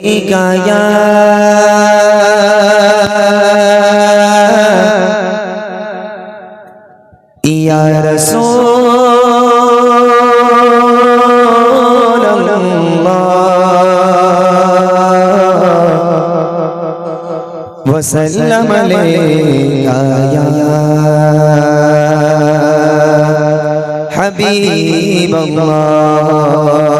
গায়া ইয়া রাসূলুল্লাহ وسلم عليك يا حبيب الله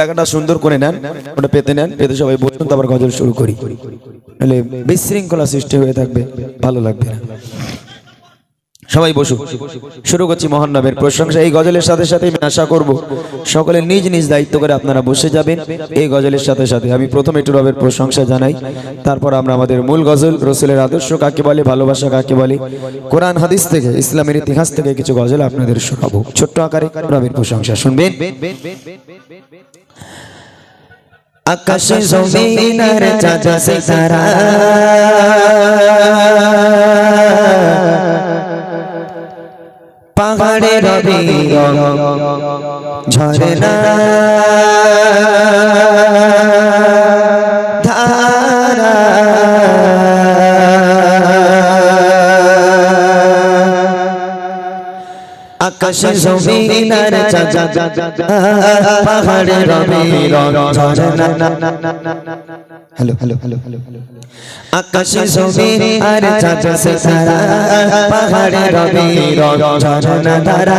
জায়গাটা সুন্দর করে নেন, ওটা পেতে নেন, পেতে সবাই বসুন, তারপর গজল শুরু করি। নাহলে বিশৃঙ্খলা সৃষ্টি হয়ে থাকবে, ভালো লাগবে না। সবাই বসু শুরু করছি মহানবের প্রশংসা। এই গজলের সাথে সাথে আমি আশা করব সকলে নিজ নিজ দায়িত্ব করে আপনারা বসে যাবেন। এই গজলের সাথে সাথে আমি প্রথম একটু রবের প্রশংসা জানাই। তারপর আমরা আমাদের মূল গজল রসুলের আদর্শ কাকে বলে, ভালোবাসা কাকে বলে। কোরআন, হাদিস থেকে, ইসলামের ইতিহাস থেকে কিছু গজল আপনাদের শোনাবো। ছোট্ট আকারে রবের প্রশংসা শুনবেন। আকাশ চাচা সিতারা। পাহাড়ে রবি ঝরনা ধারা আকাশ জমিনার চাচা পাহাড়ে রবি ঝরনা হ্যালো হ্যালো হ্যালো হ্যালো আকাশ জমিন আর চাঁদ। সিতারা পাহাড়ে রবি ঝরনা ধারা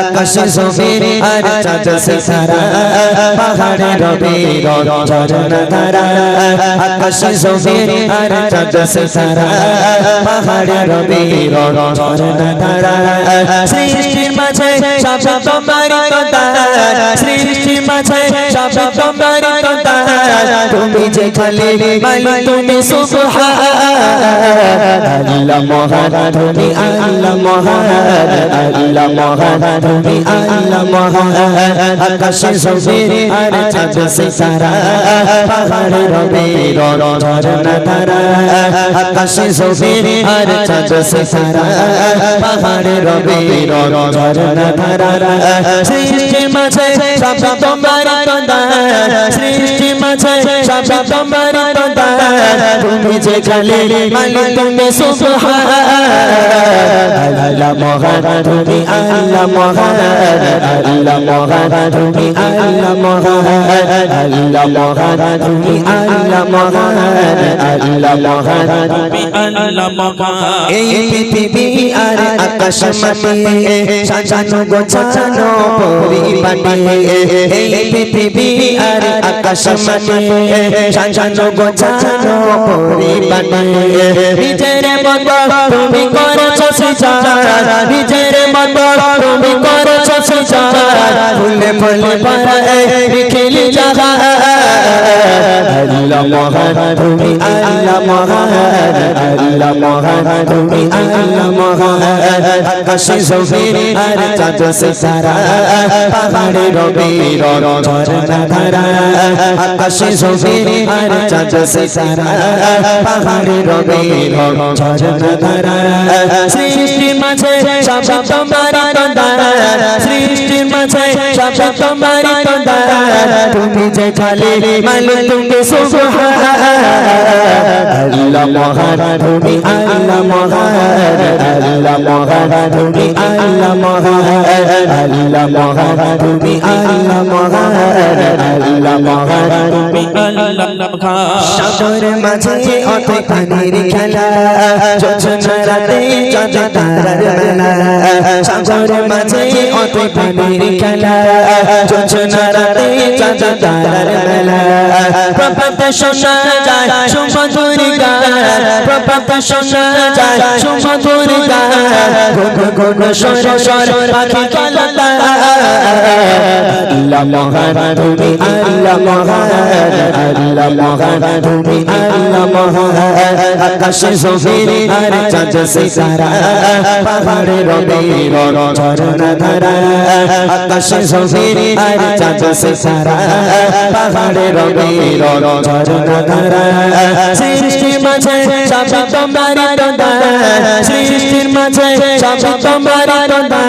আকাশ জমিন আর চাঁদ সিতারা পাহাড়ে রবি ঝরনা ধারা আকাশ জমিন আর চাঁদ সিতারা পাহাড়ে রবি ঝরনা ধারা সৃষ্টির মাঝে, সব তোমার কথা সৃষ্টির মাঝে, সব তোমার কথা তুমি যে খালি মালিক, তুমি সুবহান। আল্লাহ মহান, তুমি আল্লাহ মহান। আল্লাহ মহান, তুমি আল্লাহ মহান। আকাশে জমিন আর চাঁদ সিতারা পাহাড় রবি ঝরনা ধারা আকাশে জমিন আর চাঁদ সিতারা পাহাড় রবি ঝরনা ধারা সৃষ্টি মাঝে সব তোমার কথা সৃষ্টি মাঝে সব তোমার কথা তুমি যে খালি মালিক, তুমি সুবহান। আল্লাহ মহান, তুমি আল্লাহ মহান। আল্লাহ মহান, তুমি আল্লাহ মহান। আল্লাহ মহান, তুমি আল্লাহ মহান। আল্লাহ মহান, তুমি আল্লাহ মহান। এই পৃথিবী আর আকাশ মাটি সাজানো গোছানো পরিপাটি এই পৃথিবী আর আকাশ মাটি সাজানো গোছানো পরিপাটি নিজের মতো তুমি করেছ সৃজন নিজের মতো তুমি করেছ সৃজন ফুলে ফুলে পাড়ায় মহান তুমি আল্লাহ মহান আল্লাহ মহান তুমি আল্লাহ মহান আকাশে জমিন আর চাঁদ সিতারা পাহাড়ে রবি ঝরনা ধারা আকাশে জমিন আর চাঁদ সিতারা পাহাড়ে রবি ঝরনা ধারা সৃষ্টি মাঝে সব তোমার কথা সৃষ্টি মাঝে সব তোমার কথা তুমি যে খালি মালিক তুমি সুবহান আল্লাহ মহান তুমি আল্লাহ মহান আল্লাহ মহান তুমি আল্লাহ মহান আল্লাহ মহান তুমি আল্লাহ মহান আল্লাহ মহান তুমি আল্লাহ আল্লাহ ঘাট সাগর মাঝে অত পানির খেলা যোজনা রাতে চাঁদ তারার মেলা সাগর মাঝে অত পানির খেলা যোজনা রাতে তারার মেলা প্রপাত শোনা যায় সুমধুর গান প্রপাত শোনা যায় সুমধুর গান গুন গুন সর সর পাখি কলতা আল্লাহ মহান তুমি আল্লাহ মহান আল্লাহ মহান তুমি আল্লাহ মহান আকাশে জমিন আর চাঁদ সিতারা পাহাড়ে রবি ঝরনা ধারা আকাশে জমিন আর সৃষ্টির মাঝে সব তোমারি তন্দা সৃষ্টির মাঝে সব তোমারি তন্দা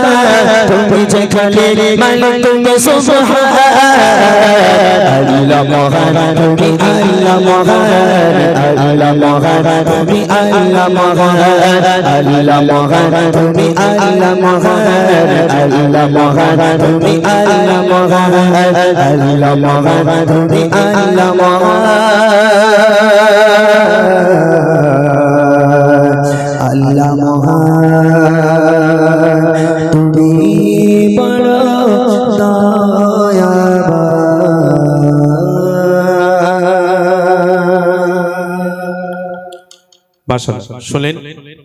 তুমি যে খালি মালিক, তুমি সুবহান। আল্লাহ মহান, তুমি আল্লাহ মহান। আল্লাহ মহান, তুমি আল্লাহ মহান। আল্লাহ আল্লাহ মহান তুমি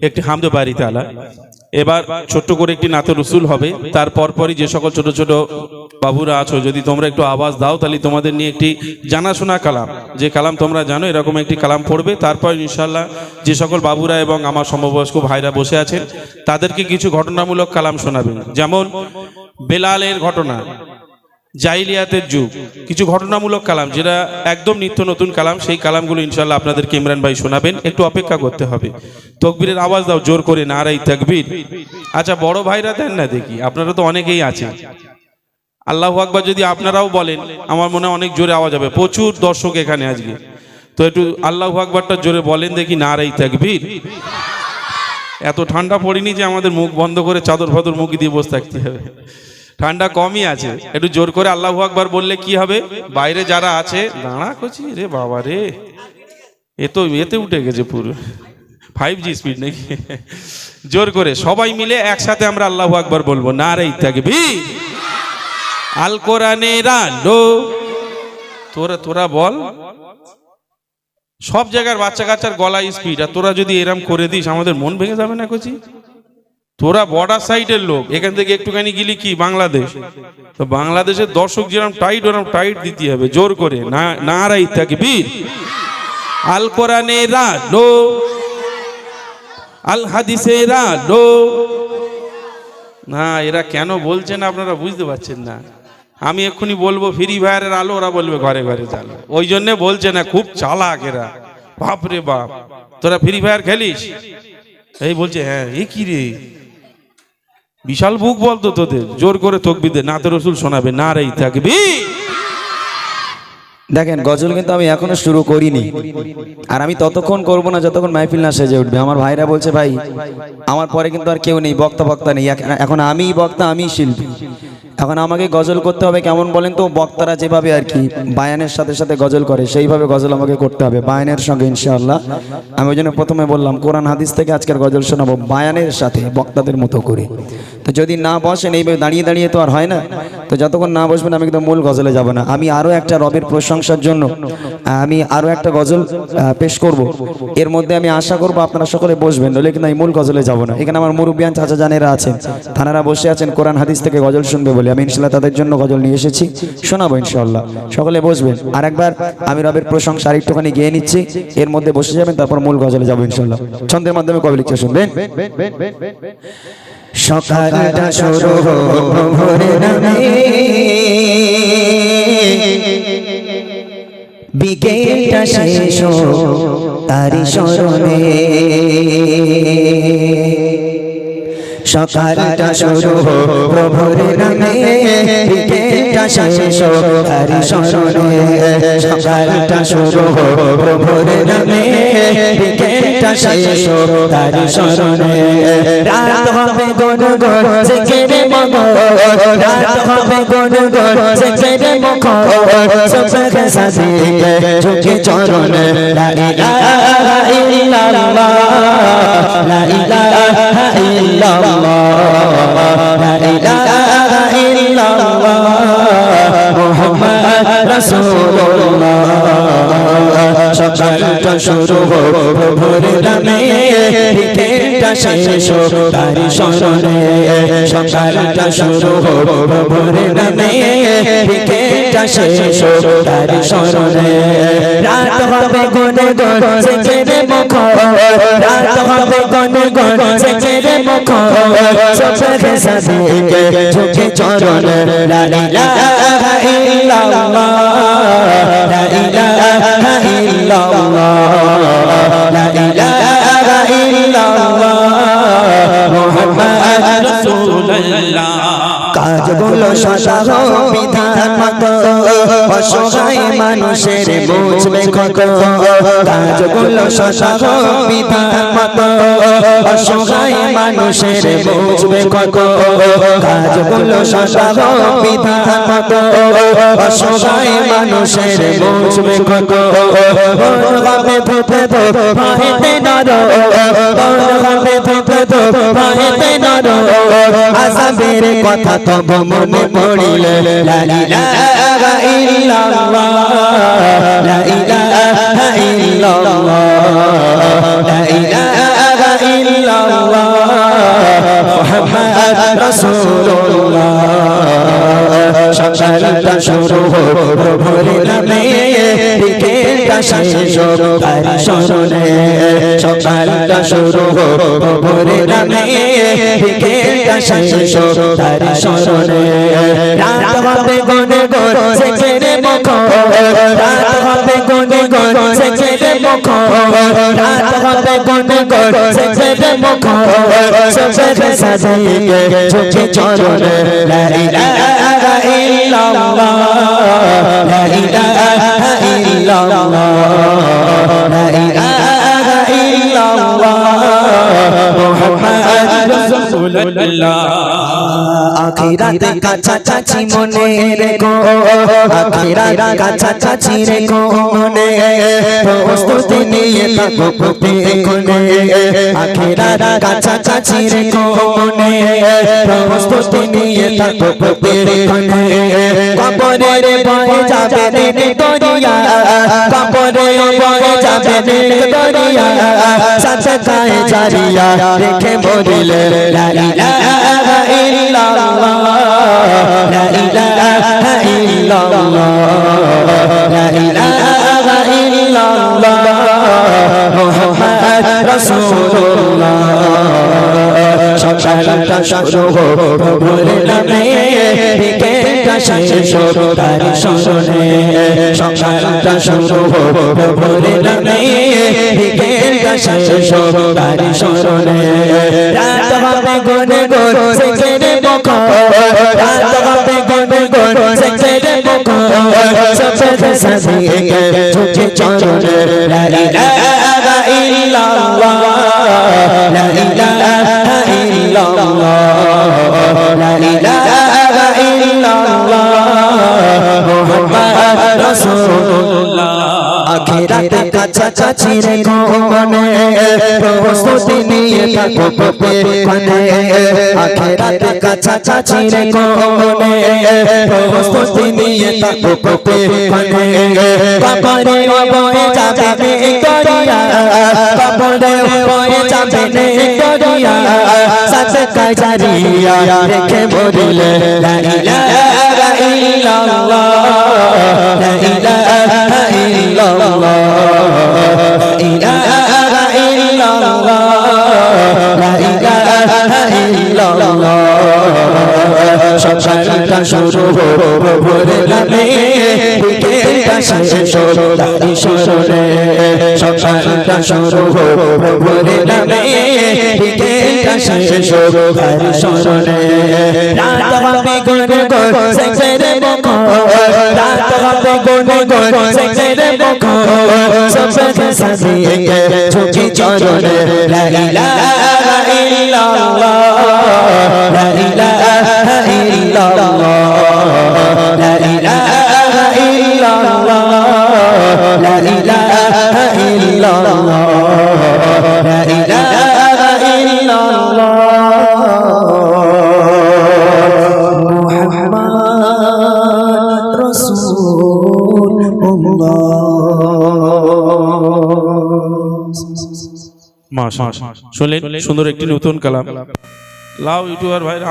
একটি হামদ বাড়িতে তালা। এবার ছোট্ট করে একটি নাতে রসুল হবে। তার পরপরই যে সকল ছোট ছোট বাবুরা আছো, যদি তোমরা একটু আওয়াজ দাও, তাহলে তোমাদের নিয়ে একটি জানাশোনা কালাম। যে কালাম তোমরা জানো, এরকম একটি কালাম পড়বে। তারপর ইনশাল্লাহ যে সকল বাবুরা এবং আমার সমবয়স্ক ভাইরা বসে আছেন, তাদেরকে কিছু ঘটনামূলক কালাম শোনাবেন। যেমন বেলালের ঘটনা। জাইলিয়াতের যুগ। কিছু ঘটনামূলক কালাম, যেটা একদম নিত্য নতুন কালাম, সেই কালামগুলো ইনশাল্লাহ আপনাদেরকে ইমরান ভাই শোনাবেন। একটু অপেক্ষা করতে হবে। তকবীরের আওয়াজ দাও, জোর করে না নারাই তাকবীর। আচ্ছা বড় ভাইরা দেন না দেখি, আপনারা তো অনেকেই আছেন। আল্লাহ আকবার যদি আপনারাও বলেন, আমার মনে অনেক জোরে আওয়াজ হবে। প্রচুর দর্শক এখানে আজকে। তো একটু আল্লাহ আকবারটা জোরে বলেন দেখি না নারাই তাকবীর। এত ঠান্ডা পড়েনি যে আমাদের মুখ বন্ধ করে চাদর ফাদর মুখ দিয়ে বসে থাকতে হবে। ঠান্ডা কমই আছে। একটু জোর করে আল্লাহ আকবার বললে কি হবে? বাইরে যারা আছে, দাঁড়া করছি রে বাবা রে। এ তো এতে উঠে গেছে পুরো। ফাইভ জি স্পিড নাকি? জোর করে, সবাই মিলে একসাথে আমরা আল্লাহ আকবার বলব না রে থাকবি আল কোরআনের আলো। তোরা তোরা বল। সব জায়গার বাচ্চা কাচ্চার গলা স্পিড আর তোরা যদি এরম করে দিস, আমাদের মন ভেঙে যাবে না কচি? তোরা বর্ডার সাইডের লোক, এখান থেকে একটুখানি গেলি কি? বাংলাদেশ। তো বাংলাদেশের দর্শক যেরকম টাইট ওরম টাইট দিতে হবে, জোর করে। না, নারাই থাকবি আল কোরআনের আলো আল হাদিসের আলো না, এরা কেন বলছেন আপনারা বুঝতে পারছেন না। আমি এক্ষুনি বলব, ফ্রি ফায়ারের আলো ওরা বলবে, ঘরে ঘরে চালো। ওই জন্যে বলছে না, খুব চালাক এরা। বাপ রে বাপ। তোরা ফ্রি ফায়ার খেলিস? এই বলছে হ্যাঁ এ কি রে? বিশাল বুক বলতো তোদের। জোর করে তকবি দে। নাতে রসুল শোনাবে না রে থাকবি। দেখেন, গজল কিন্তু আমি এখনও শুরু করিনি। আর আমি ততক্ষণ করব না যতক্ষণ মাহফিল না সেজে উঠবে। আমার ভাইরা বলছে, ভাই, আমার পরে কিন্তু আর কেউ নেই বক্তা বক্তা নেই। এখন- আমি বক্তা আমি শিল্পী। এখন আমাকে গজল করতে হবে, কেমন বলেন তো? বক্তারা যেভাবে আর কি বায়ানের সাথে সাথে গজল করে, সেইভাবে গজল আমাকে করতে হবে, বায়ানের সঙ্গে ইনশাআল্লাহ। আমি ওই জন্য প্রথমে বললাম, কোরআন হাদিস থেকে আজকের গজল শোনাবো, বায়ানের সাথে, বক্তাদের মতো করে। তো যদি না বসেন এইভাবে দাঁড়িয়ে দাঁড়িয়ে তো আর হয় না। তো যতক্ষণ না বসবেন, আমি কিন্তু মূল গজলে যাব না। আমি আরও একটা রবের প্রশংসার জন্য, আমি আরও একটা গজল পেশ করব। এর মধ্যে আমি আশা করব, আপনারা সকলে বসবেন, নইলে কিন্তু আমি মূল গজলে যাব না। এখানে আমার মুরব্বিয়ান চাচা জানেরা আছেন, থানারা বসে আছেন, কোরআন হাদিস থেকে গজল শুনবে বলে। আমি ইনশাল্লাহ তাদের জন্য গজল নিয়ে এসেছি, শোনাবো ইনশাল্লাহ। সকলে বসবেন। আর একবার আমি রবের প্রশংসা আরেকটুখানি গিয়ে নিচ্ছি, এর মধ্যে বসে যাবেন, তারপর মূল গজলে যাব ইনশাল্লাহ। ছন্দের মাধ্যমে কবে লিখছে শুনবেন। সকালটা বিকেলটা শেষ তারি স্মরণে। সকালটা শুরু প্রভুর নামে শেষ হরি সকালটা শুরু প্রভুর নামে বিকেলটা শেষ তার স্মরণে। রাত হবে গন গন জেগে মগ রাত হবে গন গন জেগে মগ সবে সাথে ঝুঁকে চরণ। লা ইলাহা ইল্লাল্লাহ। লা ইলাহা ইল্লাল্লাহ। লা ইলাহা ইল্লাল্লাহ মুহাম্মদ রাসূলুল্লাহ। সকালটা শুরু হোক ভোরে নামে। বিকেলটা শেষ হোক তার স্মরণে। সকালটা শুরু হোক ভোরে নামে। বিকেলটা শেষ হোক তার স্মরণে। রাত হবে গনে গন জেগে মুখ। রাত হবে গনে গন জেগে মুখ সবে সাথে ঝুঁকে চরণ। লা ইলাহা ইল্লাল্লাহ। মানুষের বুঝবে কত? কাজগুলো সদা বিধান মত। অসহায় মানুষের বুঝবে কত? কাজগুলো বিধান মতো অসহায় মানুষের বুঝবে কত? হবে ধুপে ধো ভাইতে নর। হবে ধুপে ধো ভাইতে নর। আসামের কথা তব মনে পড়িলে, লা ইলাহা ইল্লাল্লাহ সকালটা শুরু হোক নামে বিকেলটা শেষ তার স্মরণে সকালটা শুরু হোক নামে বিকেলটা শেষ তার স্মরণে রাত হবে গনে গন সেখানে মুখ রাত হবে গনে গন সেখানে মুখ রাত হবে গনে গন সেখানে মুখ সবে সাজিয়ে ঝুঁকে চরণ লা ইলাহা ইল্লাল্লাহ লা ইলাহা ইল্লাল্লাহ আখিরাতে কাছাকাছি মনে রেখো আখিরাত কাছাকাছি রেখো মনে প্রস্তুতি নিয়ে থাকো প্রতিক্ষণে আখিরাত কাছাকাছি রেখো মনে প্রস্তুতি নিয়ে থাকো প্রতিক্ষণে কবরের ভয়ে যাবে রে দরিয়া কবরে ভয়ে যাবে রে দরিয়া সাথে গায়ে জারিয়া রেখে মরিলে লা ইলাহা ইল্লাল্লাহ লা ইলাহা ইল্লাল্লাহ লা ইলাহা ইল্লাল্লাহ মুহাম্মদ রাসূলুল্লাহ সকালটা শুরু হোক ভোরে নামে তার তার মুখ। সবে ইল্লাল্লাহ লা ইলাহা আখিরাতে কাছাকাছি রেখো মনে প্রস্তুতি নিয়ে থাকো প্রতিক্ষণে আখিরাতে কাছাকাছি রেখো মনে প্রস্তুতি নিয়ে থাকো প্রতিক্ষণে কবরে সাথে কাজারিয়া রেখে মরিলে সকালটা শুরু ভোরে নামে বিকেলটা শেষ তার স্মরণে সকালটা শুরু ভোরে নামে বিকেলটা শেষ হোক তার স্মরণে রাত হবে গনে গন সেখানে মুখ রাত হবে গনে গন সেখানে মুখ সবে সাজিয়ে ঝুঁকি চরণে লা ইলাহা ইল্লাল্লাহ লা ইলাহা ইল্লাল্লাহ লা ইলাহা মাশাআল্লাহ শোনেন সুন্দর একটি নতুন কালাম। লাও ইউটিউবার ভাইরা